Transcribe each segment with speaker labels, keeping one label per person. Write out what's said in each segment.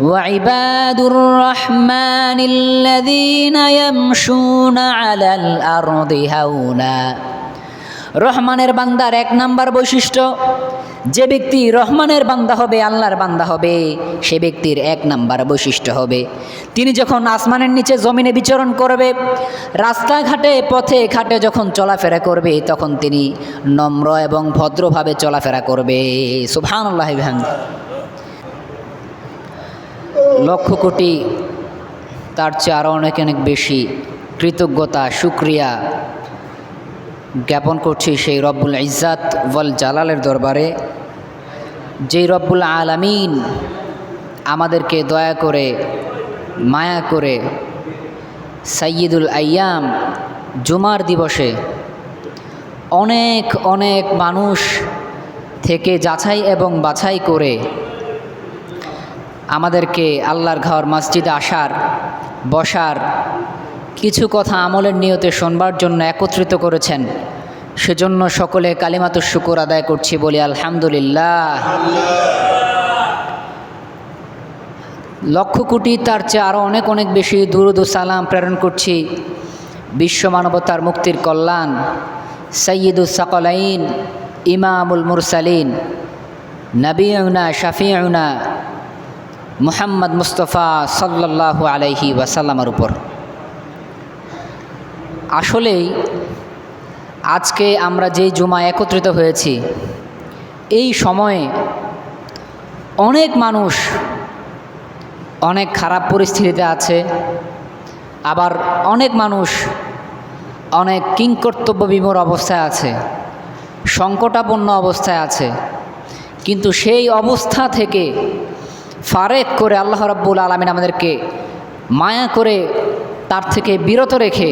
Speaker 1: وعباد الرحمن الذين يمشون على الأرض هونا রহমানের বান্দার এক নাম্বার বৈশিষ্ট্য যে ব্যক্তি রহমানের বান্দা হবে আল্লাহর বান্দা হবে সে ব্যক্তির এক নাম্বার বৈশিষ্ট্য হবে তিনি যখন আসমানের নিচে জমিনে বিচরণ করবে রাস্তাঘাটে পথে ঘাটে যখন চলাফেরা করবে তখন তিনি নম্র এবং ভদ্রভাবে চলাফেরা করবে সুবহানাল্লাহ লক্ষ কোটি, তার চেয়ে আরও অনেক অনেক বেশি কৃতজ্ঞতা সুক্রিয়া জ্ঞাপন করছি সেই রব্বুল ইজ্জাত ওয়াল জালালের দরবারে। যেই রব্বুল আলামিন আমাদেরকে দয়া করে, মায়া করে সাইয়দুল আয়াম, জুমার দিবসে অনেক অনেক মানুষ থেকে যাচাই এবং বাছাই করে আমাদেরকে আল্লাহর ঘর, মসজিদে আসার, বসার কিছু কথা আমলের নিয়তে শোনবার জন্য একত্রিত করেছেন। সেজন্য সকলে কালিমাত শুকুর আদায় করছি বলি আলহামদুলিল্লাহ। লক্ষ কোটি তার চেয়ে আরও অনেক অনেক বেশি দুরুদ সালাম প্রেরণ করছি বিশ্ব মানবতার মুক্তির কল্যাণ সৈয়দুল সকলাইন, ইমামুল মুরসালিন নবীনা শাফিউনা মুহাম্মদ মুস্তফা সাল্লাল্লাহু আলাইহি ওয়াসাল্লামের উপর। আসলেই আজকে আমরা যেই জুমা একত্রিত হয়েছি, এই সময়ে অনেক মানুষ অনেক খারাপ পরিস্থিতিতে আছে, আবার অনেক মানুষ অনেক কিংকর্তব্য বিমূর অবস্থায় আছে, সংকটাপন্ন অবস্থায় আছে, কিন্তু সেই অবস্থা থেকে ফারেক করে আল্লাহ রাব্বুল আলমিন আমাদেরকে মায়া করে তার থেকে বিরত রেখে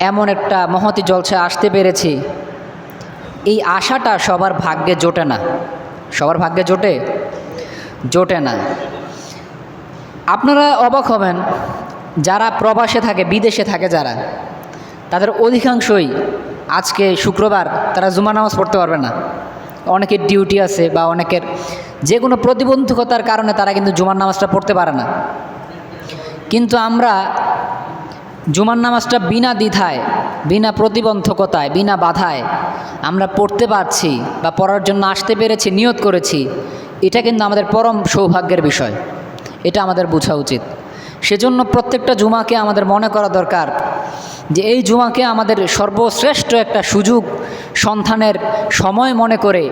Speaker 1: এমন একটা মহতি জলসে আসতে পেরেছি। এই আশাটা সবার ভাগ্যে জোটে না। সবার ভাগ্যে জোটে? জোটে না। আপনারা অবাক হবেন, যারা প্রবাসে থাকে, বিদেশে থাকে যারা, তাদের অধিকাংশই আজকে শুক্রবার তারা জুমা নামাজ পড়তে পারবে না। অনেকের ডিউটি আছে বা অনেকের যে কোনো প্রতিবন্ধকতার কারণে তারা কিন্তু জুমার নামাজটা পড়তে পারে না। কিন্তু আমরা জুমার নামাজটা বিনা দ্বিধায়, বিনা প্রতিবন্ধকতায়, বিনা বাধায় আমরা পড়তে পারছি বা পড়ার জন্য আসতে পেরেছি, নিয়ত করেছি, এটা কিন্তু আমাদের পরম সৌভাগ্যের বিষয়। এটা আমাদের বোঝা উচিত। সেজন্য প্রত্যেকটা জুমাকে আমাদের মনে করা দরকার যে এই জুমাকে আমাদের সর্বশ্রেষ্ঠ একটা সুযোগ, সন্ধানের সময় মনে করে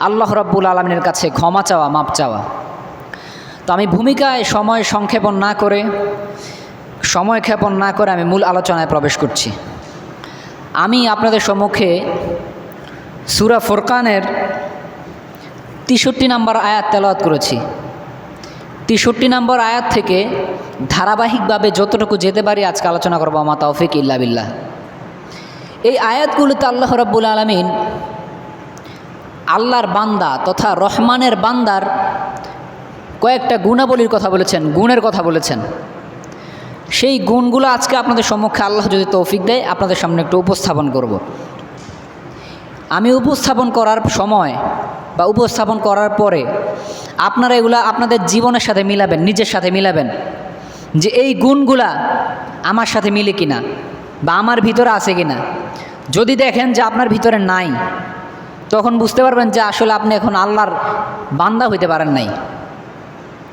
Speaker 1: আল্লাহ রাব্বুল আলমিনের কাছে ক্ষমা চাওয়া, মাপ চাওয়া। তো আমি ভূমিকায় সময় সংক্ষেপণ না করে, সময় ক্ষেপণ না করে আমি মূল আলোচনায় প্রবেশ করছি। আমি আপনাদের সম্মুখে সুরা ফোরকানের তেষট্টি নম্বর আয়াত তেলাওয়াত করেছি। তেষট্টি নম্বর আয়াত থেকে ধারাবাহিকভাবে যতটুকু যেতে পারি আজকে আলোচনা করব আমা তৌফিক ইল্লা বিল্লাহ এই আয়াতগুলোতে আল্লাহ রব্বুল আলমিন আল্লাহর বান্দা তথা রহমানের বান্দার কয়েকটা গুণাবলীর কথা বলেছেন, গুণের কথা বলেছেন সেই গুণগুলো আজকে আপনাদের সম্মুখে আল্লাহ যদি তৌফিক দেয়, আপনাদের সামনে একটু উপস্থাপন করব। আমি উপস্থাপন করার সময় বা উপস্থাপন করার পরে আপনারা এগুলা আপনাদের জীবনের সাথে মিলাবেন, নিজের সাথে মিলাবেন যে এই গুণগুলা আমার সাথে মিলে কিনা বা আমার ভিতরে আছে কিনা। যদি দেখেন যে আপনার ভিতরে নাই, তখন বুঝতে পারবেন যে আসলে আপনি এখন আল্লাহর বান্দা হইতে পারেন নাই।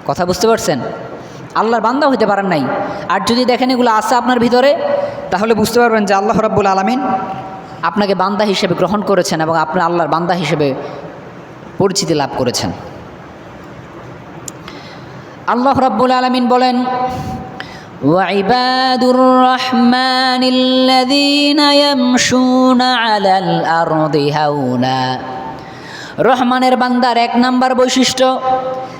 Speaker 1: কথা বুঝতে পারছেন? আল্লাহর বান্দা হইতে পারেন নাই। আর যদি দেখেন এগুলো আছে আপনার ভিতরে, তাহলে বুঝতে পারবেন যে আল্লাহ রাব্বুল আলমিন আপনাকে বান্দা হিসেবে গ্রহণ করেছেন এবং আপনি আল্লাহর বান্দা হিসেবে পরিচিতি লাভ করেছেন আল্লাহ রাব্বুল আলমিন বলেন وعباد الرحمن الذين يمشون على الأرض هونا রহমানের বান্দার এক নাম্বার বৈশিষ্ট্য,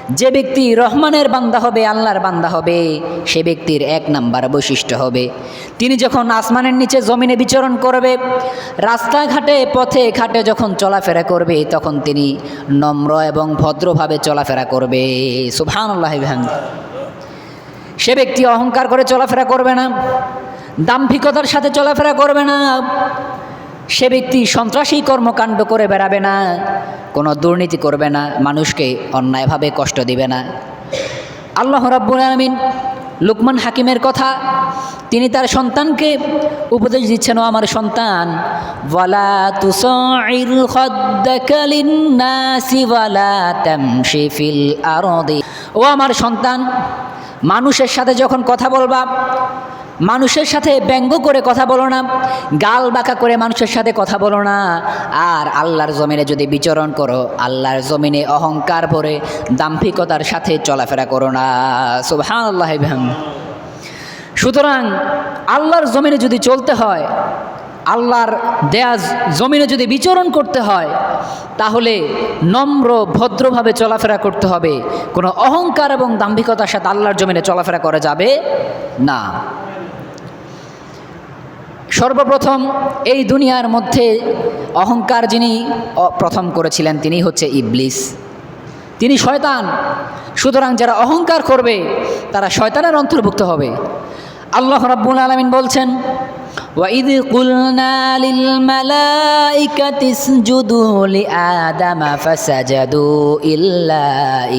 Speaker 1: যে ব্যক্তি রহমানের বান্দা হবে, আল্লাহর বান্দা হবে, সে ব্যক্তির এক নাম্বার বৈশিষ্ট্য হবে। তিনি যখন আসমানের নিচে জমিনে বিচরণ করবে, রাস্তাঘাটে, পথে, ঘাটে যখন চলাফেরা করবে, তখন তিনি নম্র এবং ভদ্রভাবে চলাফেরা করবে। সুবহানাল্লাহ সে ব্যক্তি অহংকার করে চলাফেরা করবে না, দাম্ভিকতার সাথে চলাফেরা করবে না সে ব্যক্তি সন্ত্রাসী কর্মকাণ্ড করে বেড়াবে না, কোনো দুর্নীতি করবে না, মানুষকে অন্যায়ভাবে কষ্ট দিবে না। আল্লাহ রাব্বুল আলমিন লুকমান হাকিমের কথা, তিনি তার সন্তানকে উপদেশ দিচ্ছেন, ও আমার সন্তান, ওয়ালা ও আমার সন্তান মানুষের সাথে যখন কথা বলবা, মানুষের সাথে ব্যঙ্গ করে কথা বলো না, গাল বাঁকা করে মানুষের সাথে কথা বলো না। আর আল্লাহর জমিনে যদি বিচরণ করো, আল্লাহর জমিনে অহংকার ভরে দাম্ভিকতার সাথে চলাফেরা করো না। সুবহান আল্লাহ সুতরাং আল্লাহর জমিনে যদি চলতে হয় আল্লাহর দেয়া জমিনে যদি বিচরণ করতে হয়, তাহলে নম্র, ভদ্রভাবে চলাফেরা করতে হবে। কোনো অহংকার এবং দাম্ভিকতার সাথে আল্লাহর জমিনে চলাফেরা করা যাবে না। সর্বপ্রথম এই দুনিয়ার মধ্যে অহংকার যিনি প্রথম করেছিলেন তিনি হচ্ছে ইবলিস। তিনি শয়তান। সুতরাং যারা অহংকার করবে, তারা শয়তানের অন্তর্ভুক্ত হবে। আল্লাহ রাব্বুল আলামিন বলছেন وإذ قلنا للملائكة اسجدوا لآدم فسجدوا إلا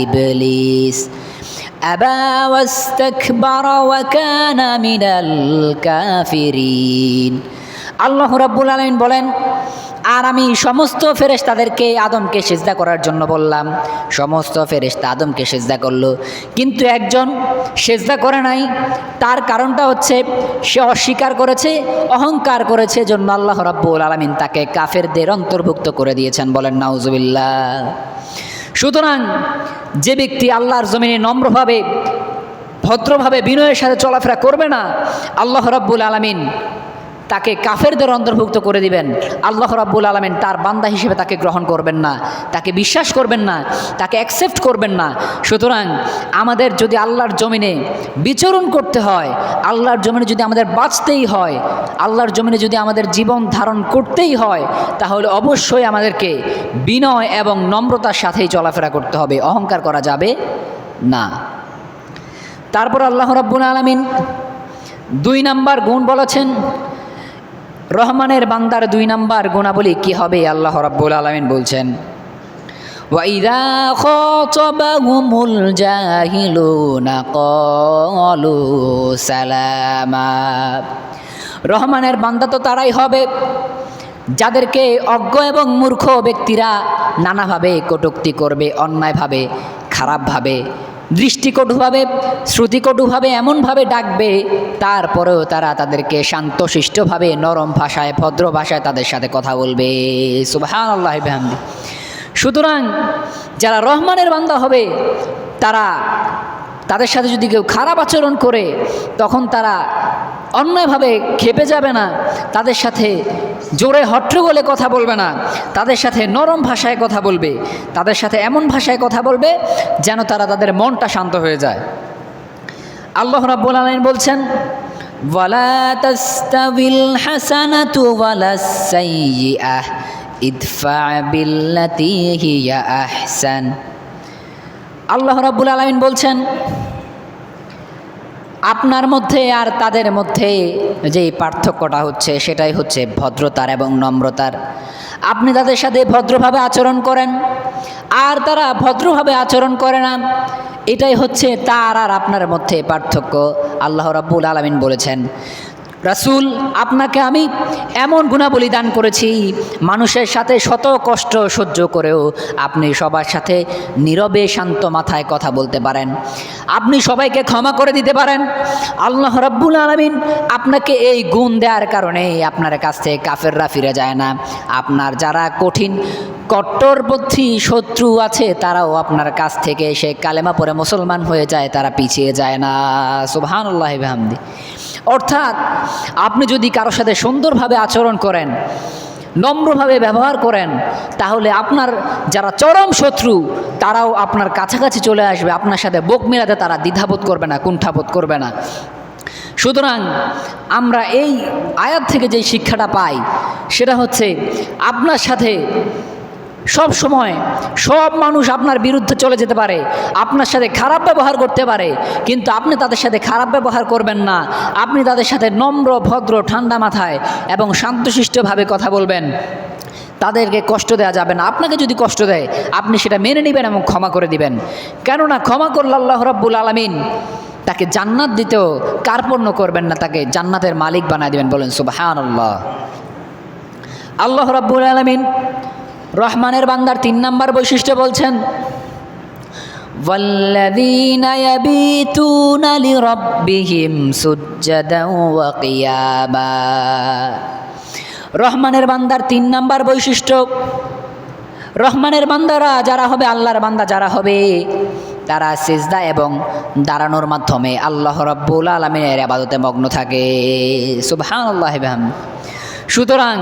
Speaker 1: إبليس أبى واستكبر وكان من الكافرين الله رب العالمين بولين আর আমি সমস্ত ফেরেশতাদেরকে আদমকে সেজদা করার জন্য বললাম। সমস্ত ফেরেশতা আদমকে সেজদা করল। কিন্তু একজন সেজদা করে নাই। তার কারণটা হচ্ছে, সে অস্বীকার করেছে, অহংকার করেছে, জন্য আল্লাহ রাব্বুল আলামিন তাকে কাফেরদের অন্তর্ভুক্ত করে দিয়েছেন বলেন, নাউজুবিল্লাহ। সুতরাং যে ব্যক্তি আল্লাহর জমিনে নম্রভাবে, ভদ্রভাবে বিনয়ের সাথে চলাফেরা করবে না, আল্লাহ রাব্বুল আলামিন তাকে কাফেরদের অন্তর্ভুক্ত করে দিবেন। আল্লাহ রাব্বুল আলমেন তার বান্দা হিসেবে তাকে গ্রহণ করবেন না। তাকে বিশ্বাস করবেন না। তাকে অ্যাকসেপ্ট করবেন না। সুতরাং আমাদের যদি আল্লাহর জমিনে বিচরণ করতে হয়, আল্লাহর জমিনে যদি আমাদের বাঁচতেই হয়, আল্লাহর জমিনে যদি আমাদের জীবন ধারণ করতেই হয়, তাহলে অবশ্যই আমাদেরকে বিনয় এবং নম্রতার সাথেই চলাফেরা করতে হবে। অহংকার করা যাবে না। তারপর আল্লাহ রাব্বুল আলমিন দুই নাম্বার গুণ বলেছেন রহমানের বান্দার দুই নাম্বার গুণাবলী কি হবে আল্লাহ রাব্বুল আলামিন বলছেন وَإِذَا خَاطَبَهُمُ الْجَاهِلُونَ قَالُوا سَلَامًا রহমানের বান্দা তো তারাই হবে যাদেরকে অজ্ঞ এবং মূর্খ ব্যক্তিরা নানাভাবে কটুক্তি করবে অন্যায়ভাবে খারাপভাবে দৃষ্টিকটুভাবে, শ্রুতিকটুভাবে, এমনভাবে ডাকবে, তারপরেও তারা তাদেরকে শান্তশিষ্টভাবে, নরম ভাষায়, ভদ্র ভাষায় তাদের সাথে কথা বলবে। সুবাহান আল্লাহ বেহামদি। সুতরাং যারা রহমানের বান্দা হবে, তারা তাদের সাথে যদি কেউ খারাপ আচরণ করে, তখন তারা অন্যায়ভাবে খেপে যাবে না, তাদের সাথে জোরে হট্টগোলে কথা বলবে না, তাদের সাথে নরম ভাষায় কথা বলবে, তাদের সাথে এমন ভাষায় কথা বলবে যেন তারা তাদের মনটা শান্ত হয়ে যায়। আল্লাহ রাব্বুল আলামিন বলছেন, ওয়ালা তাস্তাবিল হাসানাতু ওয়ালা সাইয়্যিআহ ইদফা বিল্লাতি হিয়া আহসান। আল্লাহ রাব্বুল আলামিন বলছেন আপনার মধ্যে আর তাদের মধ্যে যে পার্থক্যটা হচ্ছে, সেটাই হচ্ছে ভদ্রতার এবং নম্রতার। আপনি তাদের সাথে ভদ্রভাবে আচরণ করেন, আর তারা ভদ্রভাবে আচরণ করে না। এটাই হচ্ছে তার আর আপনার মধ্যে পার্থক্য। আল্লাহ রাব্বুল আলমিন বলেছেন রাসূল, আপনাকে আমি এমন গুণাবলী দান করেছি, মানুষের সাথে শত কষ্ট সহ্য করেও আপনি সবার সাথে নীরবে শান্ত মাথায় কথা বলতে পারেন। আপনি সবাইকে ক্ষমা করে দিতে পারেন। আল্লাহ রাব্বুল আলমিন আপনাকে এই গুণ দেওয়ার কারণে আপনার কাছ থেকে কাফেররা ফিরে যায় না। আপনার যারা কঠিন কট্টরপন্থী শত্রু আছে, তারাও আপনার কাছ থেকে এসে কালেমা পরে মুসলমান হয়ে যায়, তারা পিছিয়ে যায় না। সুবহানাল্লাহি বিহামদি। অর্থাৎ আপনি যদি কারোর সাথে সুন্দরভাবে আচরণ করেন, নম্রভাবে ব্যবহার করেন, তাহলে আপনার যারা চরম শত্রু, তারাও আপনার কাছাকাছি চলে আসবে। আপনার সাথে বোক মেলাতে তারা দ্বিধাবোধ করবে না, কুণ্ঠাবোধ করবে না। সুতরাং আমরা এই আয়াত থেকে যেই শিক্ষাটা পাই, সেটা হচ্ছে আপনার সাথে সব সময় সব মানুষ আপনার বিরুদ্ধে চলে যেতে পারে, আপনার সাথে খারাপ ব্যবহার করতে পারে, কিন্তু আপনি তাদের সাথে খারাপ ব্যবহার করবেন না। আপনি তাদের সাথে নম্র, ভদ্র, ঠান্ডা মাথায় এবং শান্তশিষ্টভাবে কথা বলবেন। তাদেরকে কষ্ট দেওয়া যাবে না। আপনাকে যদি কষ্ট দেয়, আপনি সেটা মেনে নেবেন এবং ক্ষমা করে দিবেন। কেননা ক্ষমা করল আল্লাহ রাব্বুল আলমিন তাকে জান্নাত দিতেও কার্পণ্য করবেন না, তাকে জান্নাতের মালিক বানায় দিবেন। বলেন সুবাহান আল্লাহ আল্লাহ রাব্বুল আলমিন রহমানের বান্দার তিন নাম্বার বৈশিষ্ট্য বলছেন والذين يبيتون لربهم سجدا وقياما রহমানের বান্দার তিন নাম্বার বৈশিষ্ট্য রহমানের বান্দারা যারা হবে আল্লাহর বান্দা যারা হবে তারা সেজদা এবং দাঁড়ানোর মাধ্যমে আল্লাহ রব্বুল আলমিনের আবাদতে মগ্ন থাকে সুবহান আল্লাহ সুতরাং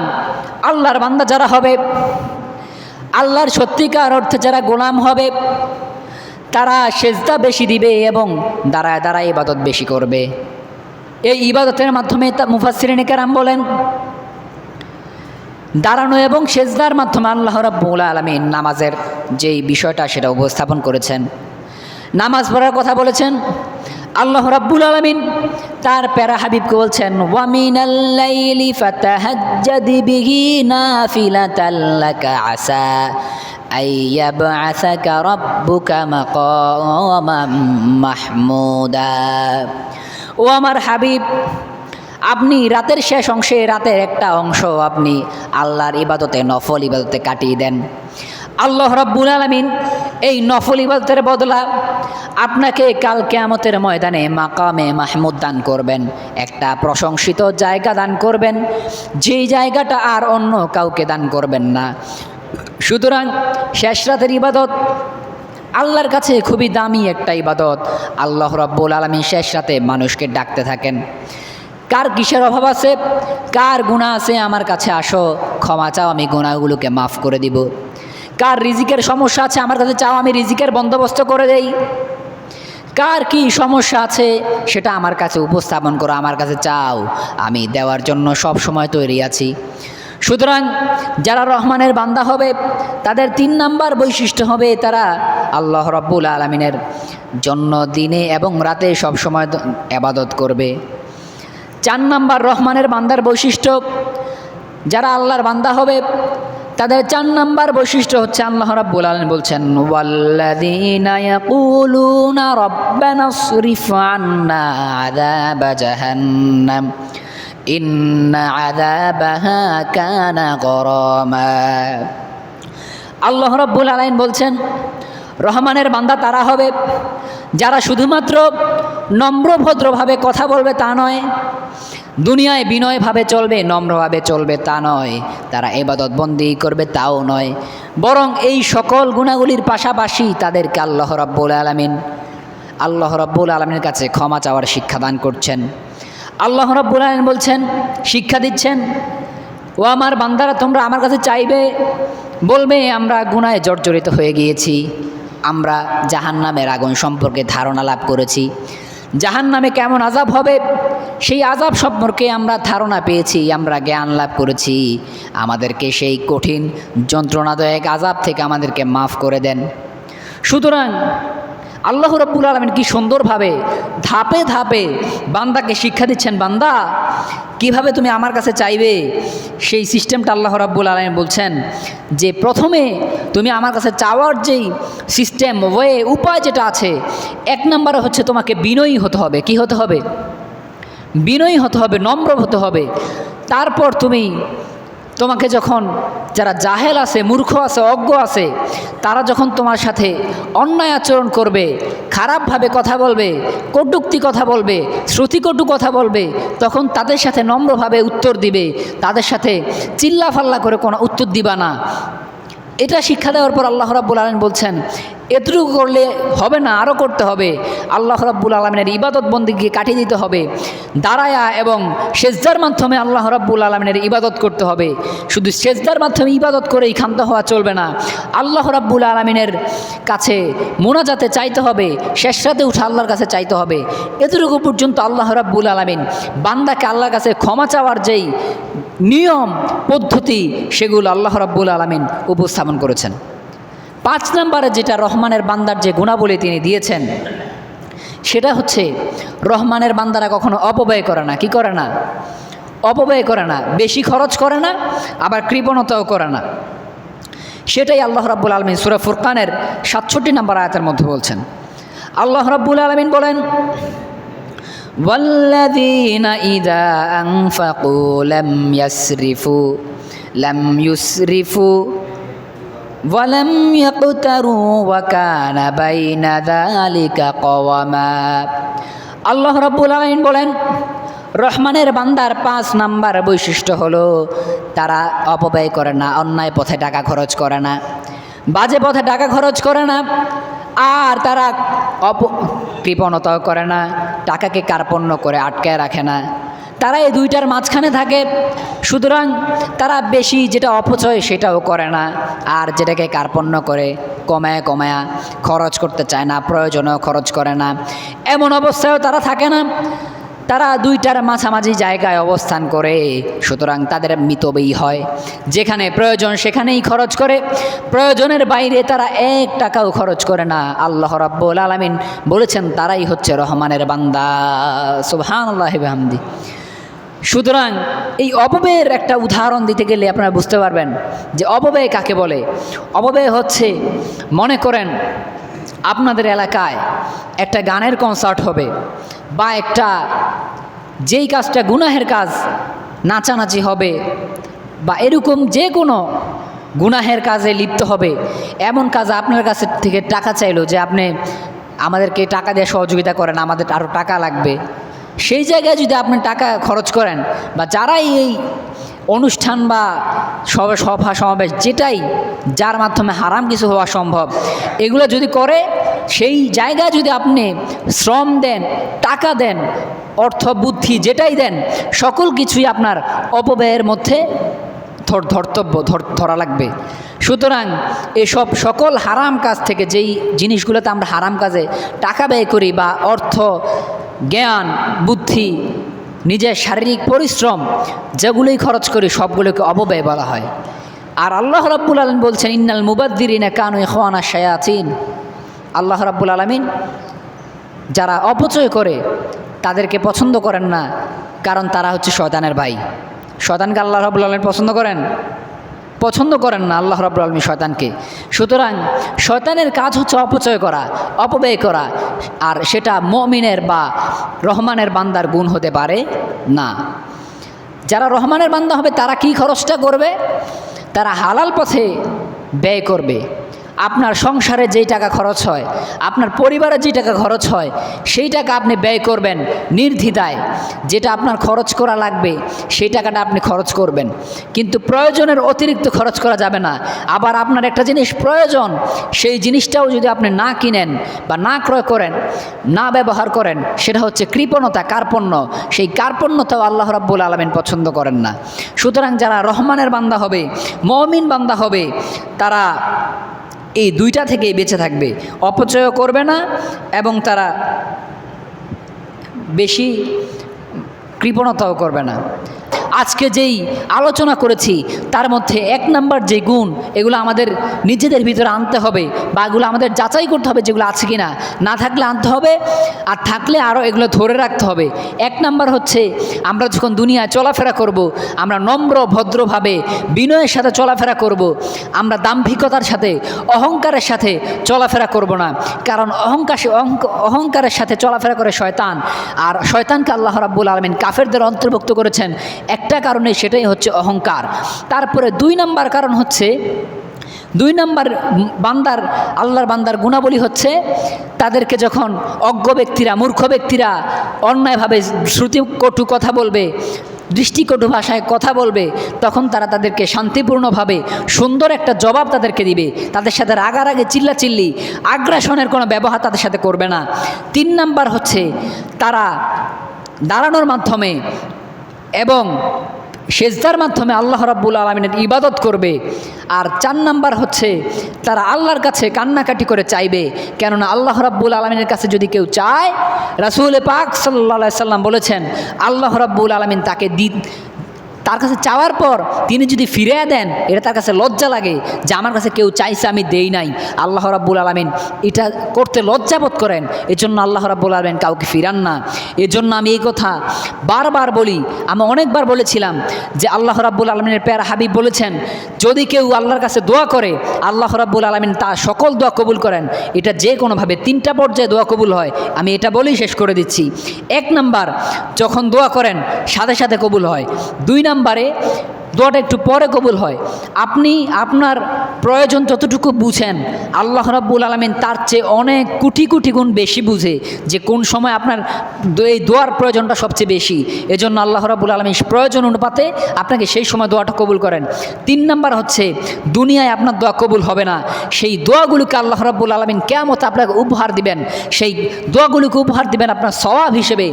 Speaker 1: আল্লাহর বান্দা যারা হবে আল্লাহর সত্যিকার অর্থে যারা গোলাম হবে, তারা সেজদা বেশি দিবে এবং দাঁড়ায় দাঁড়ায় ইবাদত বেশি করবে। এই ইবাদতের মাধ্যমে তা মুফাসিরিন কেরাম বলেন, দাঁড়ানো এবং সেজদার মাধ্যমে আল্লাহ রাব্বুল আলমিন নামাজের যেই বিষয়টা সেটা উপস্থাপন করেছেন। নামাজ পড়ার কথা বলেছেন আল্লাহ রাব্বুল আলমিন তার প্যারা হাবিবকে বলছেন ওয়ামিনাল্লাইলি ফাতাহাজ্জাদি বিহি নাফিলাতাল্লাকা আসা আইয়াবআসাকা রাব্বুকা মাকামাম মাহমুদা। ও আমার হাবিব, আপনি রাতের শেষ অংশে রাতের একটা অংশ আপনি আল্লাহর ইবাদতে, নফল ইবাদতে কাটিয়ে দেন। আল্লাহ রব্বুল আলমিন এই নফল ইবাদতের বদলা আপনাকে কাল কেয়ামতের ময়দানে মাকামে মাহমুদ দান করবেন, একটা প্রশংসিত জায়গা দান করবেন, যেই জায়গাটা আর অন্য কাউকে দান করবেন না। সুতরাং শেষ রাতের ইবাদত আল্লাহর কাছে খুবই দামি একটা ইবাদত। আল্লাহ রব্বুল আলমী শেষ রাতে মানুষকে ডাকতে থাকেন। কার কিসের অভাব আছে? কার গুণা আছে? আমার কাছে আসো, ক্ষমা চাও, আমি গুণাগুলোকে মাফ করে দিব। কার রিজিকের সমস্যা আছে আমার কাছে চাও আমি রিজিকের বন্দোবস্ত করে দেই? কার কি সমস্যা আছে সেটা আমার কাছে উপস্থাপন করো, আমার কাছে চাও, আমি দেওয়ার জন্য সব সময় তৈরি আছি। সুতরাং যারা রহমানের বান্দা হবে, তাদের তিন নাম্বার বৈশিষ্ট্য হবে তারা আল্লাহ রব্বুল আলমিনের জন্য দিনে এবং রাতে সব সময় আবাদত করবে। চার নাম্বার রহমানের বান্দার বৈশিষ্ট্য, যারা আল্লাহর বান্দা হবে তাদের চার নাম্বার বৈশিষ্ট্য হচ্ছে আল্লাহ রাব্বুল আলামিন বলছেন, ওয়াল্লাযীনা ইয়াকুলুনা রাব্বানা সরিফ আন্না আযাব জাহান্নাম, ইন্না আযাবাহা কানা গরামা। আল্লাহ রাব্বুল আলামিন বলছেন, রহমানের বান্দা তারা হবে, যারা শুধুমাত্র নম্রভদ্রভাবে কথা বলবে তা নয় দুনিয়ায় বিনয়ভাবে চলবে, নম্রভাবে চলবে তা নয়। তারা এবাদত বন্দি করবে তাও নয়। বরং এই সকল গুণাগুলির পাশাপাশি তাদেরকে আল্লাহ রব্বুল আলমিন, আল্লাহ রব্বুল আলমিনের কাছে ক্ষমা চাওয়ার শিক্ষাদান করছেন। আল্লাহ রব্বুল আলমিন বলছেন, শিক্ষা দিচ্ছেন, ও আমার বান্দারা, তোমরা আমার কাছে চাইবে? বলবে, আমরা গুনায় জর্জরিত হয়ে গিয়েছি। আমরা জাহান নামের আগুন সম্পর্কে ধারণা লাভ করেছি। জাহান নামে কেমন আজাব হবে? সেই আজাব সম্পর্কে আমরা ধারণা পেয়েছি, আমরা জ্ঞান লাভ করেছি। আমাদেরকে সেই কঠিন যন্ত্রণাদায়ক আজাব থেকে আমাদেরকে মাফ করে দেন। সুতরাং আল্লাহ রব্বুল আলমিন কি সুন্দরভাবে ধাপে ধাপে বান্দাকে শিক্ষা দিচ্ছেন, বান্দা, কীভাবে তুমি আমার কাছে চাইবে? সেই সিস্টেমটা আল্লাহ রাব্বুল আলমিন বলছেন যে প্রথমে তুমি আমার কাছে চাওয়ার যেই সিস্টেম, ওয়ে, উপায় যেটা আছে, এক নম্বরে হচ্ছে তোমাকে বিনয়ী হতে হবে। কি হতে হবে? বিনয়ী হতে হবে, নম্র হতে হবে। তারপর তুমি তোমাকে যখন যারা জাহেল আছে, মূর্খ আছে, অজ্ঞ আছে, তারা যখন তোমার সাথে অন্যায় আচরণ করবে, খারাপভাবে কথা বলবে, কটুক্তি কথা বলবে, শ্রুতিকটু কথা বলবে, তখন তাদের সাথে নম্রভাবে উত্তর দিবে, তাদের সাথে চিল্লাফাল্লা করে কোনো উত্তর দিবা না। এটা শিক্ষা দেওয়ার পর আল্লাহ রাব্বুল আলমিন বলছেন এতটুকু করলে হবে না আরও করতে হবে। আল্লাহ রাব্বুল আলমিনের ইবাদত বন্দিকে কাটিয়ে দিতে হবে। দাঁড়ায়া এবং সেজদার মাধ্যমে আল্লাহ রাব্বুল আলমিনের ইবাদত করতে হবে। শুধু সেজদার মাধ্যমে ইবাদত করেই ক্ষান্ত হওয়া চলবে না। আল্লাহ রাব্বুল আলমিনের কাছে মোনাজাতে চাইতে হবে, শেষ রাতে উঠে আল্লাহর কাছে চাইতে হবে। এতটুকু পর্যন্ত আল্লাহ রাব্বুল আলমিন বান্দাকে আল্লাহর কাছে ক্ষমা চাওয়ার যেই নিয়ম, পদ্ধতি, সেগুলো আল্লাহ রাব্বুল আলমিন উপস্থাপন করেছেন। পাঁচ নম্বরে যেটা রহমানের বান্দার যে গুণাবলী তিনি দিয়েছেন সেটা হচ্ছে রহমানের বান্দারা কখনো অপব্যয় করে না কি করে না অপব্যয় করে না বেশি খরচ করে না আবার কৃপণতাও করে না সেটাই আল্লাহ রাব্বুল আলমিন সুরা ফুরকানের সাতষট্টি নম্বর আয়াতের মধ্যে বলছেন আল্লাহ রাব্বুল আলমিন বলেন والذين إذا أنفقوا لم يسرفوا لم يسرفوا ولم يقتروا وكان بين ذلك قواما আল্লাহ রাব্বুল আলামিন বলেন রহমানের বান্দার পাঁচ নাম্বার বৈশিষ্ট্য হলো তারা অপব্যয় করে না অন্যায় পথে টাকা খরচ করে না বাজে পথে টাকা খরচ করে না আর তারা অপ কৃপণতাও করে না টাকাকে কার্পণ্য করে আটকায় রাখে না তারা এই দুইটার মাঝখানে থাকে, সুতরাং তারা বেশি যেটা অপচয় সেটাও করে না, আর যেটাকে কার্পণ্য করে, কমায় কমায়া খরচ করতে চায় না, প্রয়োজনেও খরচ করে না। এমন অবস্থায়ও তারা থাকে না। তারা দুইটার মাঝামাঝি জায়গায় অবস্থান করে, সুতরাং তাদের মিতবেই হয়। যেখানে প্রয়োজন সেখানেই খরচ করে, প্রয়োজনের বাইরে তারা এক টাকাও খরচ করে না। আল্লাহ রাব্বুল আলামিন বলেছেন, তারাই হচ্ছে রহমানের বান্দা। সুবহানাল্লাহ হামদি সুতরাং এই অপব্যয়ের একটা উদাহরণ দিতে গেলে আপনারা বুঝতে পারবেন যে অপব্যয় কাকে বলে? অপব্যয় হচ্ছে, মনে করেন আপনাদের এলাকায় একটা গানের কনসার্ট হবে বা একটা যেই কাজটা গুনাহের কাজ নাচানাচি হবে বা এরকম যে কোনো গুনাহের কাজে লিপ্ত হবে, এমন কাজ আপনার কাছে থেকে টাকা চাইলো যে আপনি আমাদেরকে টাকা দিয়ে সহযোগিতা করেন, আমাদের আরও টাকা লাগবে। সেই জায়গায় যদি আপনি টাকা খরচ করেন বা যারাই এই অনুষ্ঠান বা সব সভা, সমাবেশ যেটাই, যার মাধ্যমে হারাম কিছু হওয়া সম্ভব, এগুলো যদি করে, সেই জায়গায় যদি আপনি শ্রম দেন, টাকা দেন, অর্থ, বুদ্ধি যেটাই দেন, সকল কিছুই আপনার অপব্যয়ের মধ্যে ধর, ধর্তব্য, ধর, ধরা লাগবে। সুতরাং এসব সকল হারাম কাজ থেকে যেই জিনিসগুলোতে আমরা হারাম কাজে টাকা ব্যয় করি বা অর্থ জ্ঞান, বুদ্ধি, নিজের শারীরিক পরিশ্রম যেগুলোই খরচ করি সবগুলোকে অপব্যয় বলা হয়। আর আল্লাহ রাব্বুল আলম বলছেন, ইন্নাল মুবাদ্দিরিনা কানু খোয়ানা শায়াতিন। আল্লাহ রাব্বুল আলমিন যারা অপচয় করে তাদেরকে পছন্দ করেন না, কারণ তারা হচ্ছে শয়তানের ভাই। শয়তানকে আল্লাহ রাবুল আলমিন পছন্দ করেন? পছন্দ করেন না আল্লাহ রাবুল আলমী শয়তানকে। সুতরাং শয়তানের কাজ হচ্ছে অপচয় করা, অপব্যয় করা, আর সেটা মমিনের বা রহমানের বান্দার গুণ হতে পারে না। যারা রহমানের বান্দা হবে তারা কি খরচটা করবে? তারা হালাল পথে ব্যয় করবে। আপনার সংসারে যেই টাকা খরচ হয়, আপনার পরিবারে যে টাকা খরচ হয়, সেই টাকা আপনি ব্যয় করবেন নির্দ্বিধায় যেটা আপনার খরচ করা লাগবে, সেই টাকাটা আপনি খরচ করবেন। কিন্তু প্রয়োজনের অতিরিক্ত খরচ করা যাবে না। আবার আপনার একটা জিনিস প্রয়োজন, সেই জিনিসটাও যদি আপনি না কিনেন বা না ক্রয় করেন, না ব্যবহার করেন, সেটা হচ্ছে কৃপণতা, কার্পণ্য। সেই কার্পণ্যতাও আল্লাহ রাব্বুল আলমেন পছন্দ করেন না। সুতরাং যারা রহমানের বান্দা হবে, মমিন বান্দা হবে, তারা এই দুইটা থেকেই বেঁচে থাকবে। অপচয় করবে না এবং তারা বেশি কৃপণতাও করবে না। আজকে যেই আলোচনা করেছি, তার মধ্যে এক নাম্বার যে গুণ, এগুলো আমাদের নিজেদের ভিতরে আনতে হবে বা এগুলো আমাদের যাচাই করতে হবে যেগুলো আছে কি না না থাকলে আনতে হবে, আর থাকলে আরও এগুলো ধরে রাখতে হবে। এক নাম্বার হচ্ছে, আমরা যখন দুনিয়ায় চলাফেরা করব, আমরা নম্র, ভদ্রভাবে বিনয়ের সাথে চলাফেরা করব, আমরা দাম্ভিকতার সাথে, অহংকারের সাথে চলাফেরা করব না। কারণ অহংকার অহংকারের সাথে চলাফেরা করে শয়তান। আর শয়তানকে আল্লাহ রাব্বুল আলমিন কাফেরদের অন্তর্ভুক্ত করেছেন একটা কারণে সেটাই হচ্ছে অহংকার। তারপরে দুই নাম্বার কারণ হচ্ছে, দুই নাম্বার বান্দার, আল্লাহর বান্দার গুণাবলী হচ্ছে, তাদেরকে যখন অজ্ঞ ব্যক্তিরা, মূর্খ ব্যক্তিরা অন্যায়ভাবে শ্রুতি কটু কথা বলবে, দৃষ্টিকটু ভাষায় কথা বলবে, তখন তারা তাদেরকে শান্তিপূর্ণভাবে সুন্দর একটা জবাব তাদেরকে দিবে। তাদের সাথে রাগারাগে, চিল্লাচিল্লি, আগ্রাসনের কোনো ব্যবহার তাদের সাথে করবে না। তিন নাম্বার হচ্ছে, তারা দাঁড়ানোর মাধ্যমে এবং সেজদার মাধ্যমে আল্লাহ রাব্বুল আলমিনের ইবাদত করবে। আর চার নাম্বার হচ্ছে, তারা আল্লাহর কাছে কান্নাকাটি করে চাইবে, কেননা আল্লাহ রাব্বুল আলমিনের কাছে যদি কেউ চায়, রাসুল পাক সাল্লা সাল্লাম বলেছেন, আল্লাহ রাব্বুল আলমিন তাকে দি তার কাছে চাওয়ার পর তিনি যদি ফিরে দেন, এটা তার কাছে লজ্জা লাগে যে আমার কাছে কেউ চাইছে আমি দেই নাই। আল্লাহ রাব্বুল আলমিন এটা করতে লজ্জাবোধ করেন। এজন্য আল্লাহ রাব্বুল আলমিন কাউকে ফিরান না। এজন্য আমি এই কথা বারবার বলি, আমি অনেকবার বলেছিলাম যে আল্লাহ রাব্বুল আলমিনের পেয়ার হাবিব বলেছেন, যদি কেউ আল্লাহর কাছে দোয়া করে, আল্লাহ রাব্বুল আলমিন তার সকল দোয়া কবুল করেন। এটা যে কোনোভাবে তিনটা পর্যায়ে দোয়া কবুল হয়, আমি এটা বলেই শেষ করে দিচ্ছি। এক নাম্বার, যখন দোয়া করেন, সাথে সাথে কবুল হয়। দুই নাম্বারে ಶ್ರೀಗಂಬರೆ দোয়াটা একটু পরে কবুল হয়। আপনি আপনার প্রয়োজন যতটুকু বুঝেন, আল্লাহ রাব্বুল আলমিন তার চেয়ে অনেক কোটি কোটি গুণ বেশি বুঝে যে কোন সময় আপনার এই দোয়ার প্রয়োজনটা সবচেয়ে বেশি। এজন্য আল্লাহ রাব্বুল আলমিন প্রয়োজন অনুপাতে আপনাকে সেই সময় দোয়াটা কবুল করেন। তিন নাম্বার হচ্ছে, দুনিয়ায় আপনার দোয়া কবুল হবে না। সেই দোয়াগুলোকে আল্লাহ রাব্বুল আলমিন কেমত আপনাকে উপহার দিবেন। সেই দোয়াগুলোকে উপহার দিবেন আপনার স্বভাব হিসেবে।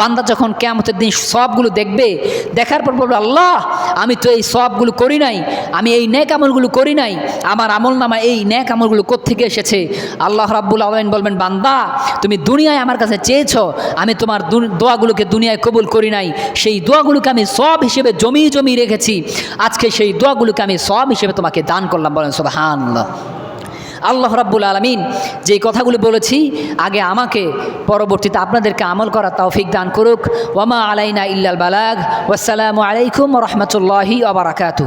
Speaker 1: বান্দা যখন কেমতের দিন সবগুলো দেখবে, দেখার পর বলবে, আল্লাহ, আমি তো এই সবগুলো করি নাই, আমি এই ন্যাক আমলগুলো করি নাই, আমার আমল নামা এই ন্যাক আমলগুলো কোত্থেকে এসেছে? আল্লাহ রাব্বুল আলমিন বলবেন, বান্দা, তুমি দুনিয়ায় আমার কাছে চেয়েছ, আমি তোমার দোয়াগুলোকে দুনিয়ায় কবুল করি নাই। সেই দোয়াগুলোকে আমি সব হিসেবে জমি জমি রেখেছি। আজকে সেই দোয়াগুলোকে আমি সব হিসেবে তোমাকে দান করলাম, বলেন সোবাহান আল্লাহ রাব্বুল আলমিন, যে কথাগুলি বলেছি, আগে আমাকে, পরবর্তীতে আপনাদেরকে আমল করা তৌফিক দান করুক। ওয়ামা আলাইনা ইল্লাল বালাগ। ওয়াসসালামু আলাইকুম রহমতুল্লাহি আবরাকাতু